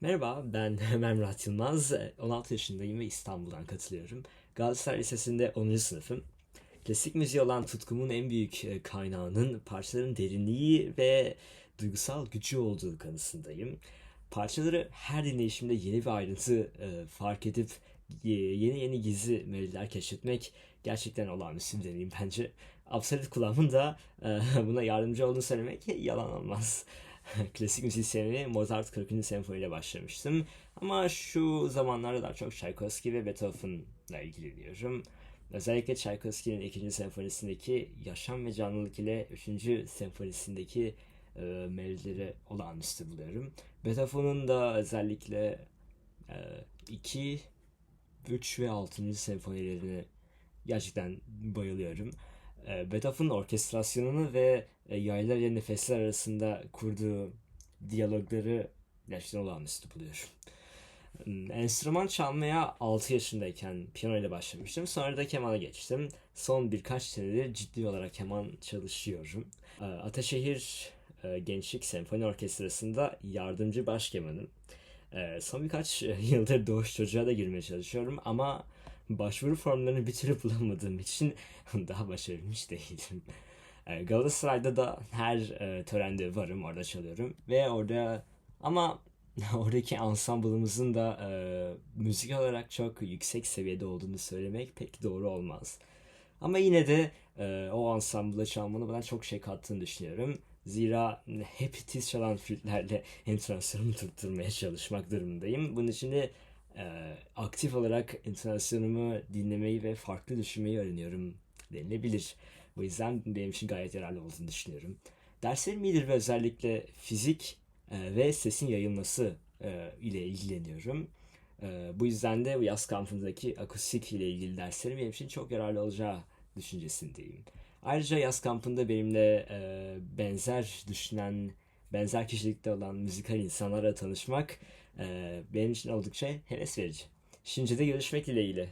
Merhaba, ben Ömer Murat Yılmaz. 16 yaşındayım ve İstanbul'dan katılıyorum. Galatasaray Lisesi'nde 10. sınıfım. Klasik müziğe olan tutkumun en büyük e, kaynağının parçaların derinliği ve duygusal gücü olduğu kanısındayım. Parçaları her dinleyişimde yeni bir ayrıntı e, fark edip e, yeni yeni gizli melodiler keşfetmek gerçekten olağanüstü bir deneyim bence. Absolut kulağımın da buna yardımcı olduğunu söylemek yalan olmaz. Klasik müzisyenliğe Mozart 40. senfoniyle başlamıştım. Ama şu zamanlarda daha çok Tchaikovsky ve Beethoven'la ilgileniyorum. Özellikle Tchaikovsky'nin 2. senfonisindeki yaşam ve canlılık ile 3. senfonisindeki e, melodileri olağanüstü buluyorum. Beethoven'ın da özellikle e, 2, 3 ve 6. senfonilerine gerçekten bayılıyorum. E, Beethoven'ın orkestrasyonunu ve e, yaylar ile nefesler arasında kurduğu diyalogları gerçekten olağanüstü buluyorum. Hmm, Enstrüman çalmaya 6 yaşındayken piyano ile başlamıştım. Sonra da kemana geçtim. Son birkaç senedir ciddi olarak keman çalışıyorum. E, Ataşehir Gençlik Senfoni Orkestrası'nda yardımcı baş kemanım. E, Son birkaç yıldır doğuş çocuğa da girmeye çalışıyorum ama başvuru formlarını bir türlü bulamadığım için daha başarılmış değilim. E, Galatasaray'da da her e, törende varım, orada çalıyorum ve orada ama oradaki ansambımızın da e, müzik olarak çok yüksek seviyede olduğunu söylemek pek doğru olmaz. Ama yine de e, o ansambla çalmanın bana çok şey kattığını düşünüyorum. Zira hep tiz çalan flütlerle entonasyonumu tutturmaya çalışmak durumundayım. Bunun için de e, aktif olarak entonasyonumu dinlemeyi ve farklı düşünmeyi öğreniyorum denilebilir. Bu yüzden benim için gayet yararlı olduğunu düşünüyorum. Derslerim iyidir ve özellikle fizik e, ve sesin yayılması e, ile ilgileniyorum. E, bu yüzden de bu yaz kampındaki akustik ile ilgili derslerim benim için çok yararlı olacağı düşüncesindeyim. Ayrıca yaz kampında benimle e, benzer düşünen, benzer kişilikte olan müzikal insanlarla tanışmak e, benim için oldukça heves verici. Şimdi de görüşmek dileğiyle.